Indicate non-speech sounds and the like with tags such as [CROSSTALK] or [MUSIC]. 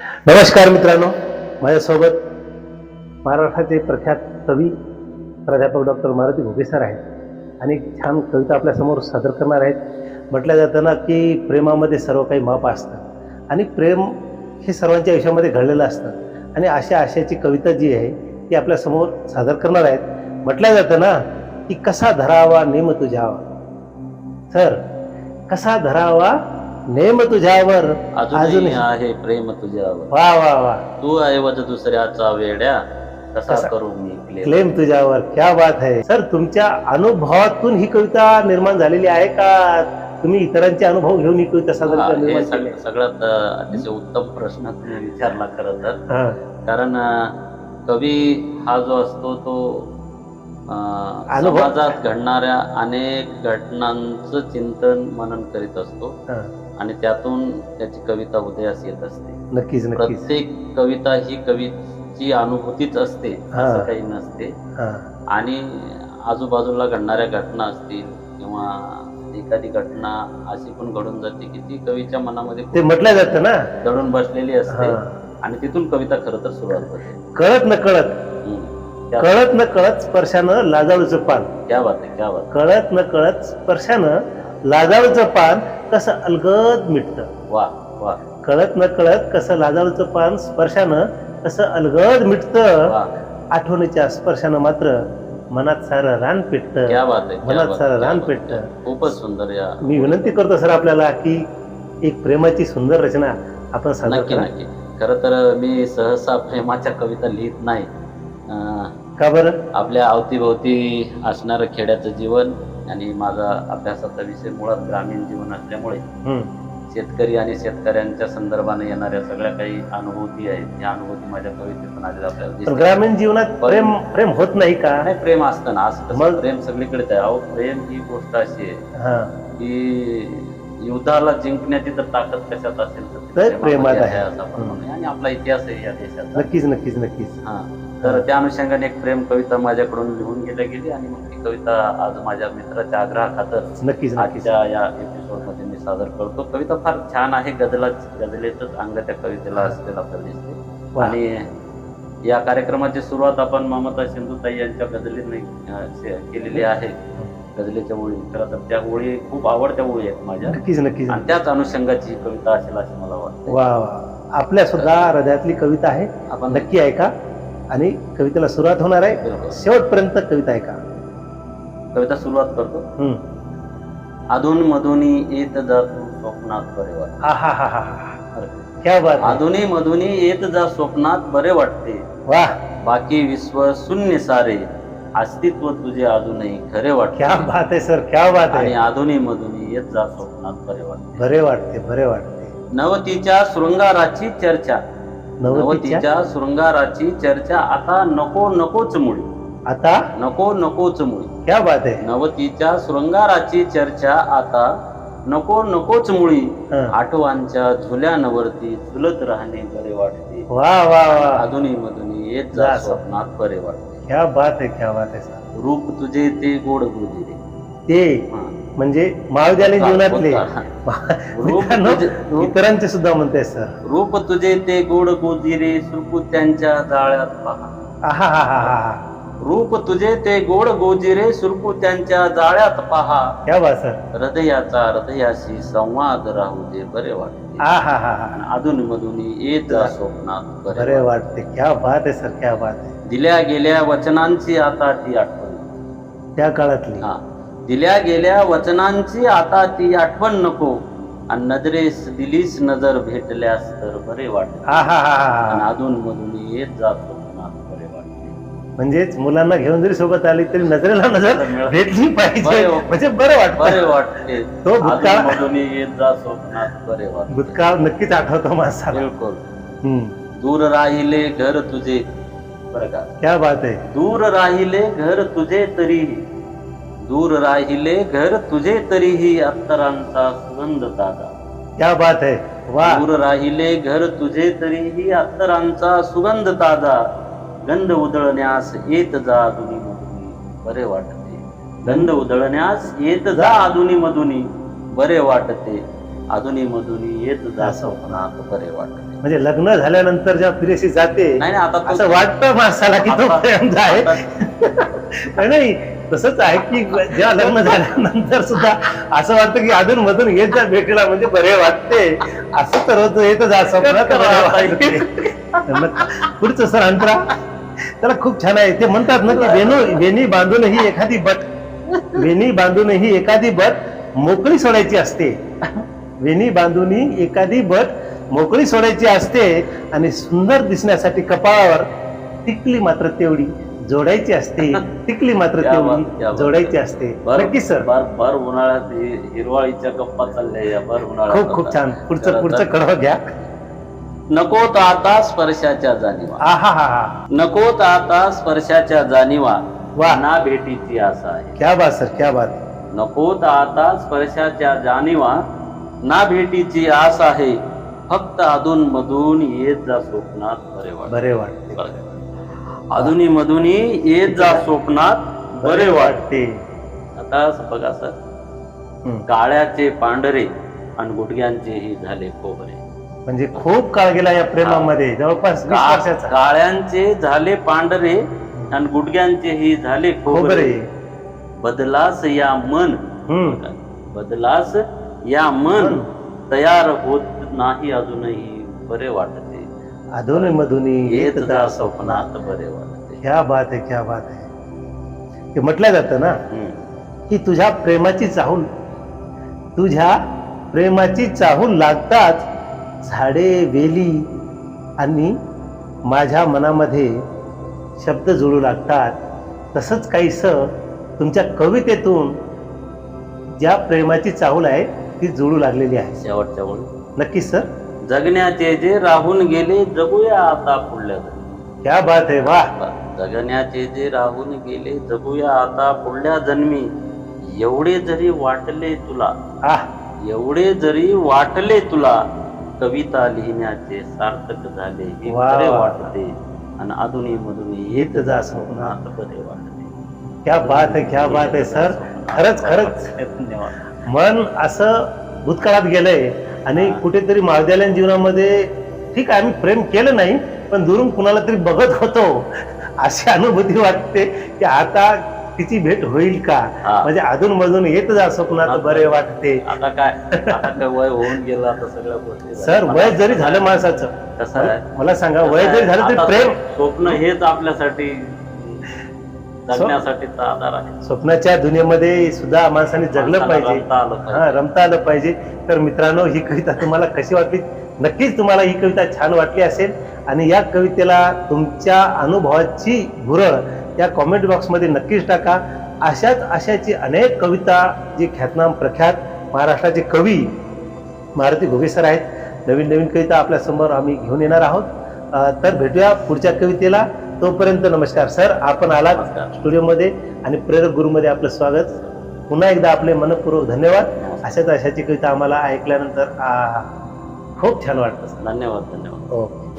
नमस्कार मित्रांनो माझ्यासोबत महाराष्ट्राचे प्रख्यात कवी प्राध्यापक डॉक्टर मारुती घोगे सर आहेत. आणि छान कविता आपल्यासमोर सादर करणार आहेत. म्हटलं जातं ना की प्रेमामध्ये सर्व काही माप असतं. आणि प्रेम हे सर्वांच्या आयुष्यामध्ये घडलेलं असतं. आणि अशा आशयाची कविता जी आहे ती आपल्यासमोर सादर करणार आहेत. म्हटलं जातं ना की कसा धरावा नेम तुझ्यावा सर कसा धरावा नेम तुझ्यावर अजूनही आहे प्रेम तुझ्यावर. वा वा वा. तू ऐवज दुसऱ्याचा वेड्या. कसा कसा? करू मी क्लेम? क्लेम तुझ्यावर. क्या बात आहे. सर तुमच्या अनुभवातून ही कविता निर्माण झालेली आहे का? तुम्ही इतरांचे अनुभव घेऊन ही कविता सादर हा, कर- हे निर्माण सग- केली? सगळ्यात अं, अतिशय उत्तम प्रश्न तुम्ही विचारला खरं तर. हा. कारण अं, कवी हा जो असतो तो अं, अनुभव- समाजात घडणाऱ्या अनेक घटनांचं चिंतन मनन करीत असतो. हा. आणि त्यातून त्याची कविता उदयास येत असते नक्कीच नक्कीच प्रत्येक कविता ही कवीची अनुभूतीच असते. असं काही नसते. आणि आजूबाजूला घडणाऱ्या घटना असतील किंवा एखादी घटना अशी पण घडून जाते की ती कवीच्या मनामध्ये ते म्हटलं जातं ना दडून बसलेली असते. आणि तिथून कविता खरं तर सुरुवात होते कळत न कळत. त्या- कळत न कळत स्पर्शानं लाजाळूचं पान क्या बात आहे क्या बात कळत न कळत स्पर्शानं लाजाळूचं पान कसं अलगद मिटतं. वा वा. कळत न कळत कसं लाजाळूचं पान स्पर्शानं कसं अलगद मिटतं आठवणीच्या स्पर्शानं मात्र मनात सारं रान पेटतं. क्या बात आहे क्या मनात सारं रान पेटतं. खूपच सुंदर या. मी विनंती करतो सर आपल्याला की एक प्रेमाची सुंदर रचना आपण सादर नक्की करा. नक्की. खरं तर मी सहसा प्रेमाच्या कविता लिहित नाही. का बरं? आपल्या अवतीभोवती असणारं खेड्याचं जीवन आणि माझा अभ्यासाचा विषय मुळात ग्रामीण जीवन असल्यामुळे. शेतकरी आणि शेतकऱ्यांच्या संदर्भाने येणाऱ्या सगळ्या काही अनुभूती आहेत. या अनुभूती माझ्या कवितेतून आलेल्या आपल्याला. ग्रामीण जीवनात प्रेम प्रेम होत नाही का? नाही प्रेम असतं ना. असं प्रेम सगळीकडेच आहे. अहो प्रेम ही गोष्ट अशी आहे हा. की युद्धाला जिंकण्याची जर ताकद कशात असेल तर तर प्रेमात आहे. असं आपण म्हणूया. आणि आपला इतिहास आहे या देशाचा. नक्कीच नक्कीच नक्कीच. हा. तर त्या अनुषंगाने एक प्रेम कविता माझ्याकडून लिहून गेल्या गेली आणि मग ती कविता आज माझ्या मित्राच्या आग्रहाखातर नक्कीच नक्कीच. आजच्या या एपिसोडमध्ये मी सादर करतो. कविता फार छान आहे गजला गजलेचंच अंग त्या कवितेला असलेलं दिसते. आणि या कार्यक्रमाची सुरुवात आपण ममता सिंधुताई यांच्या गजलीने केलेली आहे. गजलेच्या ओळी. खरं तर त्या ओळी खूप आवडत्या ओळी आहेत माझ्या. नक्कीच नक्कीच आणि त्याच अनुषंगाची ही कविता असेल असे मला वाटतं. वा आपल्या सुद्धा हृदयातली कविता आहे. आपण नक्की ऐका. आणि कवितेला सुरुवात होणार आहे. शेवटपर्यंत कविता ऐका. कविता सुरुवात करतो. अधून मधुनी येत जातो स्वप्नात बरे वाटते. हा हा हा हा हा. क्या बात आहे. अधुनी मधुनी येत जा स्वप्नात बरे वाटते. वा बाकी विश्व शून्य सारे. अस्तित्व तुझे अजूनही खरे क्या वाटते बात आहे सर क्या बात आहे अधुनी मधुनी येत जा स्वप्नात बरे वाटते. बरे वाटते बरे वाटते. नवतीच्या शृंगाराची चर्चा. नवतीच्या शृंगाराची चर्चा आता नको नकोच मुळी. आता? नको नकोच मुळी. क्या बात आहे? नवतीच्या शृंगाराची चर्चा आता नको नकोच मुळी. आठवांच्या झुल्यानवरती झुलत राहणे बरे वाटते. वा वा वा. अधुनी मधुनी येत जा स्वप्नात बरे वाटते. क्या बात आहे क्या बात आहे रूप तुझे ते गोड गोजिरे ते. म्हणजे महाविद्यालयीन जीवनातले [LAUGHS] मित्रांनो, इतरांचे सुद्धा म्हणते सर. रूप तुझे ते गोड गोजिरे सुरकुत्यांच्या जाळ्यात पहा. हा हा हा हा रूप तुझे ते गोड गोजिरे सुरकुत्यांच्या जाळ्यात पहा. क्या बात सर. हृदयाचा हृदयाशी संवाद राहू दे बरे वाटते. आ हा हा हा. अधून मधुनी येत स्वप्नात बरे बरे वाटते. वाटते. क्या बात आहे सर क्या बात आहे. दिल्या गेल्या वचनांची आता ती आठवण. त्या काळातली. हा. दिल्या गेल्या वचनांची आता ती आठवण नको. आणि नजरेस दिलीस नजर भेटल्यास तर बरे वाटते. आणि अधून मधून येत जा स्वप्नात बरे वाटते. म्हणजेच मुलांना घेऊन जरी सोबत आली तरी नजरेला नजर भेटली पाहिजे. बरे- म्हणजे बरं वाटतं. बरे वाटते. तो भूतकाळ- मधून येत जा स्वप्नात बरे वाटते. भूतकाळ नक्कीच आठवतो माणसाला. बिलकुल. हम्म. दूर राहिले घर तुझे. बरं का? क्या बात आहे. दूर राहिले घर तुझे तरीही दूर राहिले घर तुझे तरीही अत्तरांचा सुगंध ताजा. क्या बात आहे वा दूर राहिले घर तुझे तरीही अत्तरांचा सुगंध ताजा. गंध उधळण्यास येत जा अधुनी मधुनी. बरे वाटते. गंध उधळण्यास येत जा अधुनी मधुनी. बरे वाटते. अधुनी मधुनी येत जा स्वप्नात बरे वाटते. म्हणजे लग्न झाल्यानंतर जेव्हा प्रियशी जाते नाही नाही, आता तो- असं वाटतं माणसाला की तो आता- प्रेम आहे. नाही तसंच आहे की जेव्हा लग्न झाल्यानंतर सुद्धा असं वाटतं की अधून मधून येत जा भेटीला म्हणजे बरे वाटते. असं तर होतं येत जा स्वप्नात बरे वाटते. मग पुढचं सर अंतरा त्याला खूप छान आहे. ते म्हणतात ना की वेणू वेणी बांधून ही एखादी बट वेणी बांधून ही एखादी बट मोकळी सोडायची असते. वेणी बांधून एखादी बट मोकळी सोडायची असते आणि सुंदर दिसण्यासाठी कपाळावर टिकली मात्र तेवढी जोडायची असते. [LAUGHS] टिकली मात्र तेवढी. जोडायची असते. नक्की सर भर भर उन्हाळ्यात हिरवाळीच्या गप्पा चालल्या या भर उन्हाळ्यात. खूप खूप छान. पुढचं पुढचं कडवं घ्या. नकोत आता स्पर्शाच्या जाणीवा. नकोत आता स्पर्शाच्या जाणीवा. वा. ना भेटीची आशा आहे. क्या बात सर क्या बात. नकोत आता स्पर्शाच्या जाणीवा. ना भेटीची आस आहे फक्त अधून मधून येत जा स्वप्नात बरे वाट बरे वाटते. अधुनी मधुनी येत जा स्वप्नात बरे वाट वाटते. आता बघा सर. काळ्याचे पांढरे आणि गुडघ्यांचेही झाले खोबरे. म्हणजे खूप काळ गेला या प्रेमामध्ये जवळपास काळ्यांचे झाले पांढरे आणि गुडघ्यांचेही झाले खोबरे. बदलास या मन. बदलास या मन तयार होत नाही अजूनही बरे वाटते. अधून मधून येत जा स्वप्नात बरे वाटते. क्या बात आहे क्या बात आहे. ते म्हटलं जातं ना. की तुझ्या प्रेमाची चाहूल तुझ्या प्रेमाची चाहूल लागताच झाडे वेली आणि माझ्या मनामध्ये शब्द जुळू लागतात. तसंच काहीस तुमच्या कवितेतून ज्या प्रेमाची चाहूल आहे ती जुळू लागलेली आहे. शेवटच्या वेळी नक्कीच सर. जगण्याचे जे राहून गेले जगूया आता पुढल्या जन्मी. क्या बात आहे वाह. जगण्याचे जे राहून गेले जगूया आता पुढल्या जन्मी. एवढे जरी वाटले तुला एवढे जरी वाटले तुला कविता लिहिण्याचे सार्थक झाले हे वा, बरे वा. वाटते. आणि अधुनी मधुनी येत जा स्वप्नात बरे वाटते. क्या बात आहे क्या बात आहे सर. खरंच खरंच. धन्यवाद. मन असं भूतकाळात गेलंय आणि कुठेतरी महाविद्यालयीन जीवनामध्ये ठीक आहे आम्ही प्रेम केलं नाही पण दुरून कुणाला तरी बघत होतो. अशी अनुभूती वाटते की आता तिची भेट होईल का. म्हणजे अधून मधून येत जा स्वप्नात बरे वाटते. आता काय? आता वय होऊन गेलं आता सगळ्या गोष्टी. सर वय जरी झालं माणसाचं. कसं मला सांगा वय जरी झालं तरी प्रेम स्वप्न हेच आपल्यासाठी जगण्यासाठीचा आधार आहे. स्वप्नाच्या दुनियेमध्ये सुद्धा माणसाने जगलं माणसाला पाहिजे. रमता आलं पाहिजे. हा रमता आलं पाहिजे. तर मित्रांनो ही कविता तुम्हाला कशी वाटली? नक्कीच तुम्हाला ही कविता छान वाटली असेल. आणि या कवितेला तुमच्या अनुभवाची भुरळ या कॉमेंट बॉक्समध्ये नक्कीच टाका. अशाच अशाची अनेक कविता जी ख्यातनाम प्रख्यात महाराष्ट्राचे कवी मारुती घोगे सर आहेत. नवीन नवीन कविता आपल्यासमोर आम्ही घेऊन येणार आहोत. अं, तर भेटूया पुढच्या कवितेला. तोपर्यंत नमस्कार सर. आपण आलात. स्टुडिओमध्ये आणि प्रेरक गुरुमध्ये आपलं स्वागत. पुन्हा एकदा आपले मनपूर्वक धन्यवाद. अशाच अशाची कविता आम्हाला ऐकल्यानंतर खूप छान वाटतं धन्यवाद धन्यवाद. ओके.